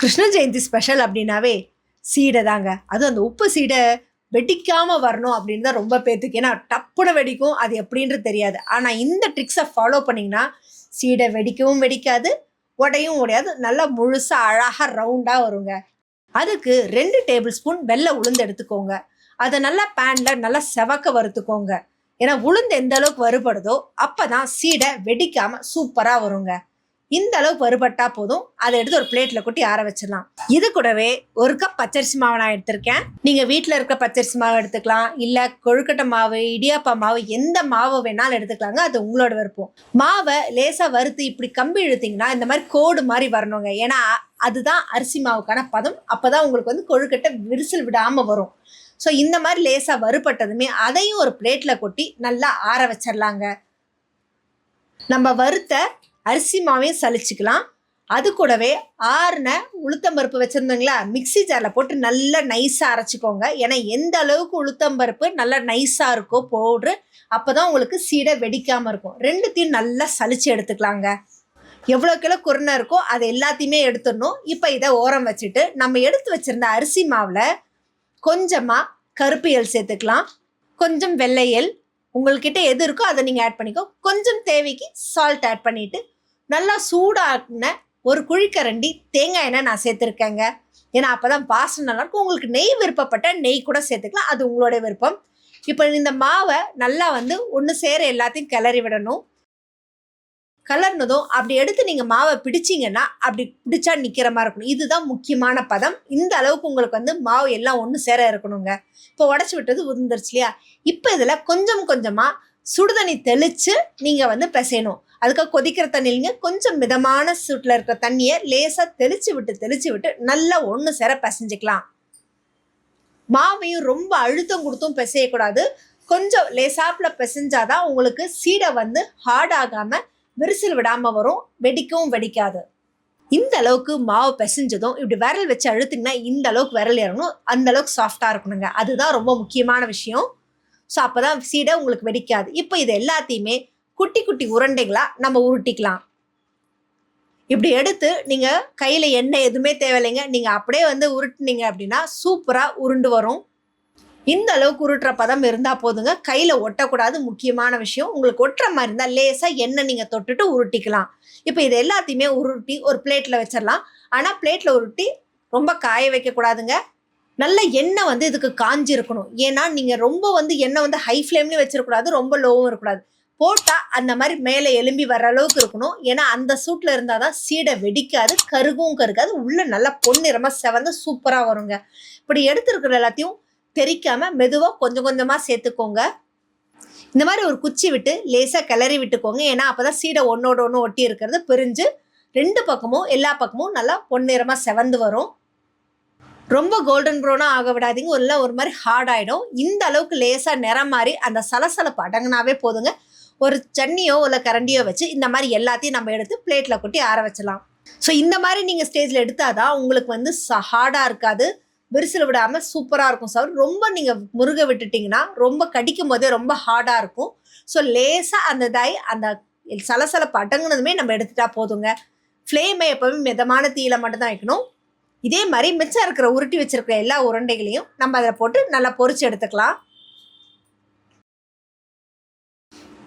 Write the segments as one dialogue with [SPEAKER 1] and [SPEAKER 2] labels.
[SPEAKER 1] Krishna Jayanthi special அப்படின்னாவே சீடை தாங்க. அதுவும் அந்த உப்பு சீடை வெடிக்காமல் வரணும் அப்படின்னு தான் ரொம்ப பேத்துக்கு. ஏன்னா டப்புன வெடிக்கும். அது எப்படின்றது தெரியாது. ஆனால் இந்த ட்ரிக்ஸை ஃபாலோ பண்ணிங்கன்னா சீடை வெடிக்கவும் வெடிக்காது உடையும் உடையாது. நல்லா முழுசாக அழகாக ரவுண்டாக வருங்க. அதுக்கு ரெண்டு டேபிள் ஸ்பூன் வெள்ளை உளுந்து எடுத்துக்கோங்க. அதை நல்லா பேனில் நல்லா செவக்க வறுத்துக்கோங்க. ஏன்னா உளுந்து எந்த அளவுக்கு வறுபடுதோ அப்போ தான் சீடை வெடிக்காமல் சூப்பராக வருங்க. இந்த அளவுக்கு பருப்பட்டா போதும். அதை எடுத்து ஒரு பிளேட்ல கொட்டி ஆற வச்சிடலாம். இது கூடவே ஒரு கப் பச்சரிசி மாவு நான் எடுத்திருக்கேன். நீங்க வீட்டில் இருக்க பச்சரிசி மாவு எடுத்துக்கலாம். இல்ல கொழுக்கட்டை மாவு இடியாப்பா மாவு எந்த மாவு வேணாலும் எடுத்துக்கலாங்க. அது உங்களோட விருப்பம். மாவை லேசா வறுத்து இப்படி கம்பி இழுத்தீங்கன்னா இந்த மாதிரி கோடு மாதிரி வரணுங்க. ஏன்னா அதுதான் அரிசி மாவுக்கான பதம். அப்பதான் உங்களுக்கு வந்து கொழுக்கட்டை விரிசல் விடாம வரும். ஸோ இந்த மாதிரி லேசா வறுபட்டதுமே அதையும் ஒரு பிளேட்ல கொட்டி நல்லா ஆற வச்சிடலாங்க. நம்ம வறுத்த அரிசி மாவையும் சலிச்சுக்கலாம் அது கூடவே ஆறுன உளுத்தம்பருப்பு வச்சுருந்தீங்களா? மிக்ஸி ஜாரில் போட்டு நல்லா நைஸாக அரைச்சிக்கோங்க. ஏன்னா எந்த அளவுக்கு உளுத்தம்பருப்பு நல்லா நைஸாக இருக்கோ பவுட்ரு அப்போ தான் உங்களுக்கு சீடை வெடிக்காமல் இருக்கும். ரெண்டுத்தையும் நல்லா சலித்து எடுத்துக்கலாங்க. எவ்வளோ கிலோ குருணை இருக்கோ அது எல்லாத்தையுமே எடுத்துடணும். இப்போ இதை ஓரம் வச்சுட்டு நம்ம எடுத்து வச்சுருந்த அரிசி மாவில் கொஞ்சமாக கருப்பு எல் சேர்த்துக்கலாம். கொஞ்சம் வெள்ளையல் உங்கள்கிட்ட எது இருக்கோ அதை நீங்கள் ஆட் பண்ணிக்கோ. கொஞ்சம் தேவைக்கு சால்ட் ஆட் பண்ணிவிட்டு நல்லா சூடாக்குன ஒரு குழிக்கரண்டி தேங்காய் எண்ணெய் நான் சேர்த்துருக்கேங்க. ஏன்னா அப்போ தான் வாசனை நல்லாயிருக்கும் உங்களுக்கு நெய் விருப்பப்பட்ட நெய் கூட சேர்த்துக்கலாம். அது உங்களோட விருப்பம். இப்போ இந்த மாவை நல்லா வந்து ஒன்று சேர எல்லாத்தையும் கிளறி விடணும். கலர்னதும் அப்படி எடுத்து நீங்கள் மாவை பிடிச்சிங்கன்னா அப்படி பிடிச்சா நிற்கிற மாதிரி இருக்கணும். இதுதான் முக்கியமான பதம். இந்த அளவுக்கு உங்களுக்கு வந்து மாவு எல்லாம் ஒன்று சேர இருக்கணுங்க. இப்போ உடச்சி விட்டது உதிர்ந்துருச்சு இல்லையா? இப்போ இதில் கொஞ்சம் கொஞ்சமாக சுடுதண்ணி தெளித்து நீங்கள் வந்து பிசையணும். அதுக்காக கொதிக்கிற தண்ணியிலங்க கொஞ்சம் மிதமான சூட்டில் இருக்கிற தண்ணியை லேசாக தெளித்து விட்டு தெளித்து விட்டு நல்லா ஒன்று சேர பிசைஞ்சிக்கலாம். மாவையும் ரொம்ப அழுத்தம் கொடுத்தும் பிசையக்கூடாது. கொஞ்சம் லேசாப்பில் பிசைஞ்சாதான் உங்களுக்கு சீடை வந்து ஹார்ட் ஆகாமல் விரிசல் விடாமல் வரும். வெடிக்கவும் வெடிக்காது. இந்த அளவுக்கு மாவு பிசைஞ்சதும் இப்படி விரல் வச்சு அழுத்திங்கன்னா இந்த அளவுக்கு விரல் ஏறணும். அந்த அளவுக்கு சாஃப்டாக இருக்கணுங்க. அதுதான் ரொம்ப முக்கியமான விஷயம். ஸோ அப்போ தான் சீடை உங்களுக்கு வெடிக்காது. இப்போ இது எல்லாத்தையுமே குட்டி குட்டி உருண்டைகளாக நம்ம உருட்டிக்கலாம். இப்படி எடுத்து நீங்கள் கையில் எண்ணெய் எதுவுமே தேவையில்லைங்க. நீங்கள் அப்படியே வந்து உருட்டுனீங்க அப்படின்னா சூப்பராக உருண்டு வரும். இந்த அளவுக்கு உருட்டுற பதம் இருந்தால் போதுங்க. கையில் ஒட்டக்கூடாது. முக்கியமான விஷயம் உங்களுக்கு ஒட்டுற மாதிரி இருந்தால் லேசாக எண்ணெய் நீங்கள் தொட்டுட்டு உருட்டிக்கலாம். இப்போ இது எல்லாத்தையுமே உருட்டி ஒரு பிளேட்டில் வச்சிடலாம். ஆனால் பிளேட்டில் உருட்டி ரொம்ப காய வைக்கக்கூடாதுங்க நல்ல எண்ணெய் வந்து இதுக்கு காஞ்சிருக்கணும். ஏன்னா நீங்கள் ரொம்ப வந்து எண்ணெய் வந்து ஹை ஃப்ளேம்லேயும் வச்சிடக்கூடாது ரொம்ப லோவும் இருக்கக்கூடாது. போட்டால் அந்த மாதிரி மேலே எலும்பி வர அளவுக்கு இருக்கணும். ஏன்னா அந்த சூட்டில் இருந்தால் தான் சீடை வெடிக்காது கருகும் கருகாது உள்ளே நல்லா பொன்னிறமாக செவந்து சூப்பராக வருங்க. இப்படி எடுத்துருக்கிற எல்லாத்தையும் தெரிக்காமல் மெதுவாக கொஞ்சம் கொஞ்சமாக சேர்த்துக்கோங்க. இந்த மாதிரி ஒரு குச்சி விட்டு லேசாக கிளறி விட்டுக்கோங்க. ஏன்னா அப்போ தான் சீடை ஒன்றோட ஒன்று ஒட்டி இருக்கிறது பிரிஞ்சு ரெண்டு பக்கமும் எல்லா பக்கமும் நல்லா பொன்னிறமாக செவந்து வரும். ரொம்ப கோல்டன் ப்ரௌனாக ஆக விடாதீங்க. இல்லை ஒரு மாதிரி ஹார்ட் ஆகிடும் இந்த அளவுக்கு லேசாக நிறம் மாதிரி அந்த சலசலப்பு அடங்கினாவே போதுங்க. ஒரு சன்னியோ இல்லை கரண்டியோ வச்சு இந்த மாதிரி எல்லாத்தையும் நம்ம எடுத்து பிளேட்டில் கொட்டி ஆற வச்சலாம். ஸோ இந்த மாதிரி நீங்கள் ஸ்டேஜில் எடுத்தால் தான் உங்களுக்கு வந்து ஹார்டாக இருக்காது. விரிசல் விடாமல் சூப்பராக இருக்கும். சவுண்ட் ரொம்ப நீங்கள் முருக விட்டுட்டிங்கன்னா ரொம்ப கடிக்கும் போதே ரொம்ப ஹார்டாக இருக்கும். ஸோ லேசாக அந்த இதாய் அந்த சலசலப்பு அடங்குனதுமே நம்ம எடுத்துட்டா போதுங்க. ஃப்ளேமை எப்போவுமே மிதமான தீயில மட்டும்தான் வைக்கணும். இதே மாதிரி மிச்சம் இருக்கிற உருட்டி வச்சிருக்கிற எல்லா உருண்டைகளையும் நம்ம அதில் போட்டு நல்லா பொறிச்சு எடுத்துக்கலாம்.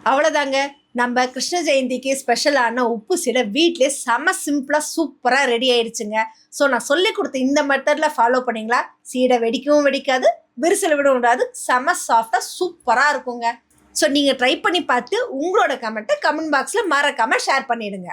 [SPEAKER 1] அவ்வளோதாங்க நம்ம கிருஷ்ண ஜெயந்திக்கு ஸ்பெஷலான உப்பு சீடை வீட்டிலே செம சிம்பிளாக சூப்பராக ரெடி ஆயிடுச்சுங்க ஸோ நான் சொல்லி கொடுத்த இந்த மெத்தடில் ஃபாலோ பண்ணிங்களா? சீடை வெடிக்கவும் வெடிக்காது விரிசல் விடவும் விடாது செம சாஃப்டாக சூப்பராக இருக்குங்க. ஸோ நீங்கள் ட்ரை பண்ணி பார்த்து உங்களோட கமெண்ட்டை கமெண்ட் பாக்ஸில் மறக்காமல் ஷேர் பண்ணிடுங்க.